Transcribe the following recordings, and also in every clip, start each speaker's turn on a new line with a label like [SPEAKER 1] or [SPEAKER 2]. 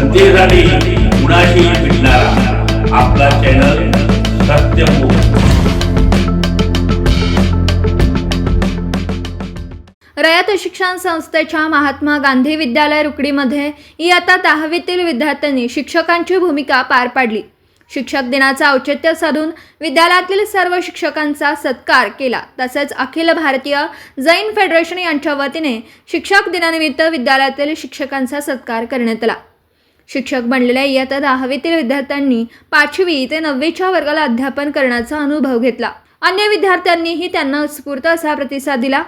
[SPEAKER 1] जनतेसाठी कुणाशी भेटणारा. आपला चॅनल सत्यमुख
[SPEAKER 2] रयत शिक्षण संस्थेच्या महात्मा गांधी विद्यालय रुकडीमध्ये इयत्ता दहावीतील विद्यार्थ्यांनी शिक्षकांची भूमिका पार पाडली. शिक्षक दिनाचं औचित्य साधून विद्यालयातील सर्व शिक्षकांचा सत्कार केला. तसेच अखिल भारतीय जैन फेडरेशन यांच्या वतीने शिक्षक दिनानिमित्त विद्यालयातील शिक्षकांचा सत्कार करण्यात आला. शिक्षक बनलेल्या इयत्ता दहावीतील विद्यार्थ्यांनी पाचवी ते नववीच्या वर्गाला अध्यापन करण्याचा अनुभव घेतला. अन्य विद्यार्थ्यांनीही त्यांना उत्स्फूर्त असा प्रतिसाद दिला.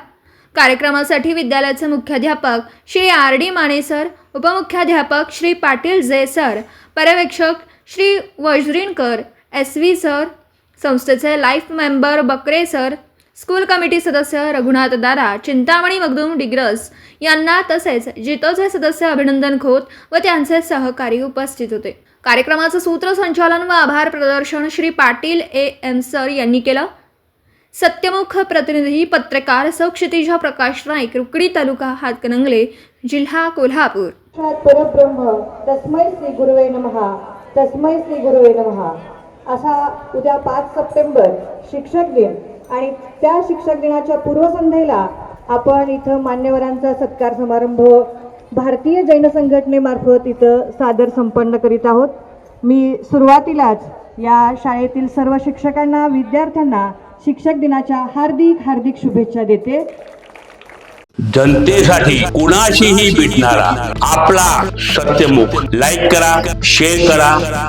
[SPEAKER 2] कार्यक्रमासाठी विद्यालयाचे मुख्याध्यापक Shri R D Mane sir उपमुख्याध्यापक Shri Patil J sir पर्यवेक्षक Shri Vajrinkar S V sir संस्थेचे life member Bakre sir school committee सदस्य रघुनाथ दादा चिंतामणी मगदूम डिग्रस यांना तसेच जितोचे सदस्य अभिनंदन खोत व त्यांचे सहकारी उपस्थित होते. कार्यक्रमाचं सूत्रसंचालन व आभार प्रदर्शन Shri Patil A. M. Sir यांनी केलं. सत्यमुख प्रतिनिधी पत्रकार सौ प्रकाश नाईक रुकडी तालुका हातकणंगले जिल्हा कोल्हापूर.
[SPEAKER 3] परब्रह्म तस्मै श्री गुरुवे नमहा तस्मै श्री गुरुवे नमहा असा उद्या पाच सप्टेंबर शिक्षक दिन. आणि त्या शिक्षक दिनाच्या पूर्वसंध्येला आपण इथं मान्यवरांचा सत्कार समारंभ भारतीय जैन संघटनेमार्फत इथं सादर संपन्न करीत आहोत. मी सुरुवातीलाच या शाळेतील सर्व शिक्षकांना विद्यार्थ्यांना शिक्षक दिनाच्या हार्दिक हार्दिक शुभेच्छा देते.
[SPEAKER 1] जनतेसाठी कुणाशीही भेटणारा आपला सत्यमुख. लाईक करा शेअर करा